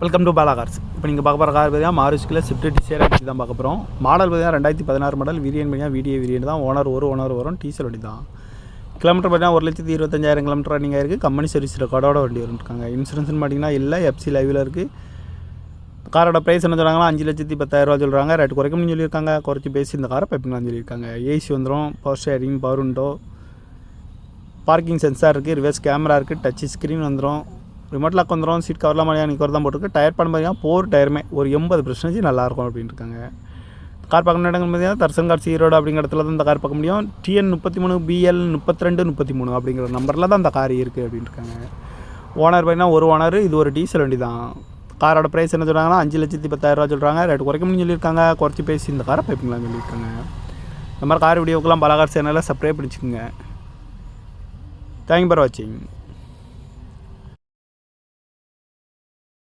Welcome to Bala cars இப்போ நீங்கள் பார்க்க போகிற கார் பார்த்தீங்கன்னா மாருஸ்கில் ஸ்விஃப்ட் டிசைர் வண்டி தான் பார்க்க போகிறோம் மாடல் பார்த்தீங்கன்னா ரெண்டாயிரத்தி பதினாறு மாடல் வீரியன் பார்த்தீங்கன்னா வீடியோ வீரியன் தான். ஓனர் ஒரு ஓனர் வரும். டீசல் வண்டி தான். கிலோமீட்டர் பார்த்தீங்கன்னா ஒரு லட்சத்தி இருபத்தஞ்சாயிரம் கிலோமீட்டர் ரன்னிங் ஆயிருக்கு கம்பெனி சர்வீஸ் ரெக்கார்டோட வண்டி வந்துருக்காங்க இன்சூரன்ஸ்னு பார்த்தீங்கன்னா இல்லை எஃப்சி லைவில் இருக்குது காரோட ப்ரைஸ் என்ன சொல்கிறாங்கன்னா அஞ்சு லட்சத்தி பத்தாயிரரூவா சொல்கிறாங்க ரேட் குறைக்கணும்னு சொல்லியிருக்காங்க. குறைச்சி பேசி இந்த காரை பைப்பிங்களான்னு சொல்லியிருக்காங்க. ஏசி வந்துடும் power steering power window parking sensor இருக்குது ரிவர்ஸ் கேமரா இருக்குது டச் ஸ்க்ரீன் வந்துடும் ரிமோட்டில் லாக் வந்துடும் சீட் கவர்லாம் மாதிரியான நிற்கிறது தான் போட்டிருக்கு. டயர் பண்ண பார்த்தீங்கன்னா போர் டயருமே ஒரு எண்பது பர்சன்டேஜ் நல்லாயிருக்கும் அப்படின்னு இருக்காங்க கார் பார்க்கணும் இடங்கள் பார்த்தீங்கன்னா தர்சன் கார் ஈரோடு அப்படிங்கிற இடத்துல தான் இந்த கார் பார்க்க முடியும். டிஎன் முப்பத்தி மூணு பிஎல் முப்பத்தி ரெண்டு முப்பத்தி மூணு அப்படிங்கிற நம்பரில் தான் இந்த கார் இருக்குது அப்படின்னு இருக்காங்க ஓனர் பார்த்தீங்கன்னா ஒரு ஓனர் இது ஒரு டீசல் வண்டி தான் காரோட ப்ரைஸ் என்ன சொல்கிறாங்கன்னா அஞ்சு லட்சத்தி பத்தாயிரரூவா சொல்கிறாங்க ரேட் குறைக்கணும்னு சொல்லியிருக்காங்க. குறைச்சி பேசி இந்த காரை பைப்பிங்களான்னு சொல்லியிருக்காங்க. இந்த மாதிரி கார் வீடியோக்கெல்லாம் பலகார் சேனலில் சப்ஸ்கிரைப் பண்ணிச்சுக்கோங்க. தேங்க் ஃபார் வாட்சிங்